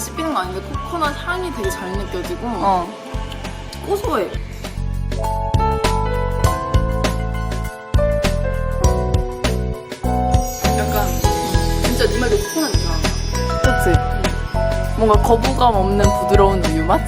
씹히는 거 아닌데 코코넛 향이 되게 잘 느껴지고 어. 고소해. 약간 진짜 네 말대로 코코넛 이잖아 그치? 뭔가 거부감 없는 부드러운 그 우유 맛?